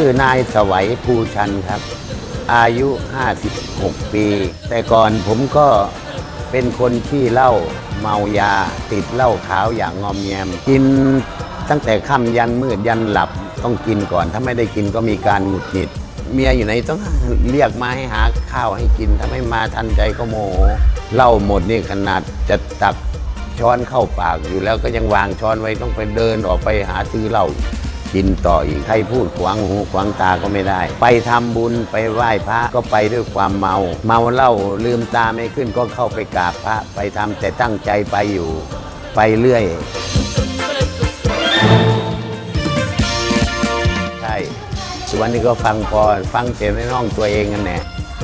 ื่อนายสวัยภูชันครับ อายุ 56 ปี แต่ก่อนผมก็เป็นคนที่เหล้าเมายา ติดเหล้าขาวอย่างงอมแงมกินตั้งแต่ค่ำยันมืดยันหลับต้องกินก่อน ถ้าไม่ได้กินก็มีการหงุดหงิด เมียอยู่ไหนต้องเรียกมาให้หาข้าวให้กิน ถ้าไม่มาทันใจก็โมโหเหล้าหมดนี่ขนาดจะตักช้อนเข้าปากอยู่แล้วก็ยังวางช้อนไว้ต้องไปเดินออกไปหาซื้อเหล้า กินต่ออีกใครพูดขวางหูขวางตาก็ไม่ได้ ไปทำบุญไปไหว้พระก็ไปด้วยความเมา เมาเหล้าลืมตาไม่ขึ้นก็เข้าไปกราบพระ ไปทำแต่ตั้งใจไปอยู่ไปเรื่อยใช่ส่วนนี้ก็ฟังพอฟังเสียงในน้องตัวเองกันแน่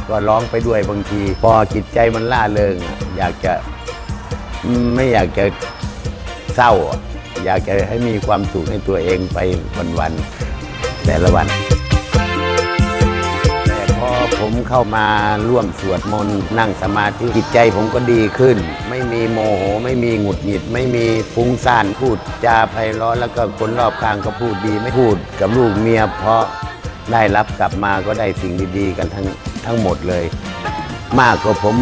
ก็ร้องไปด้วยบางที พอจิตใจมันล่าเริง อยากจะไม่อยากจะเศร้า อยากจะให้มีความสุขให้ตัวเองไปวันๆแต่ละวัน แต่พอผมเข้ามาร่วมสวดมนต์นั่งสมาธิจิตใจผมก็ดีขึ้น ไม่มีโมโห ไม่มีหงุดหงิด ไม่มีฟุ้งซ่านพูดจาไพเราะแล้วก็คนรอบข้างก็พูดดีไม่พูดกับลูกเมียเพราะได้รับกลับมาก็ได้สิ่งดีๆ กันทั้งทั้งหมดเลย มากกว่าผม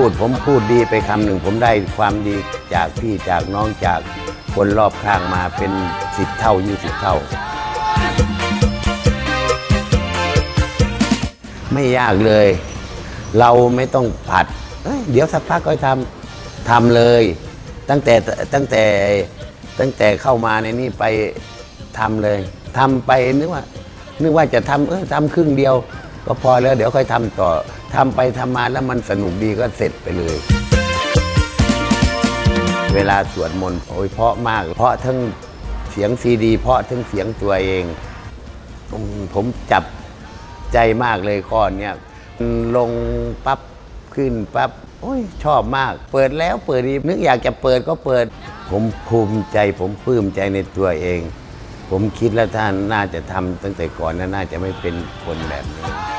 พูดผมพูดดีไปคำหนึ่งผมได้ความดีจากพี่จากน้องจากคนรอบข้างมาเป็นสิบเท่ายี่สิบเท่า ไม่ยากเลย เราไม่ต้องผัดเเดี๋ยวสักพักก็ทำทำเลย ตั้งแต่ตั้งแต่ตั้งแต่เข้ามาในนี่ไปทำเลยทำไปนึกว่า นึกว่าจะทำเออทำครึ่งเดียว ก็พอแล้วเดี๋ยวค่อยทำต่อทำไปทำมาแล้วมันสนุกดีก็เสร็จไปเลย เวลาสวดมนต์โอ้ยเพราะมาก เพราะทั้งเสียงซีดี เพราะทั้งเสียงตัวเองผมจับใจมากเลยข้อเนี้ยลงปั๊บขึ้นปั๊บโอ้ยชอบมาก เปิดแล้วเปิดอีนึกอยากจะเปิดก็เปิด ผมภูมิใจ ผมปลื้มใจในตัวเอง ผมคิดแล้วท่านน่าจะทำตั้งแต่ก่อนนะน่าจะไม่เป็นคนแบบนี้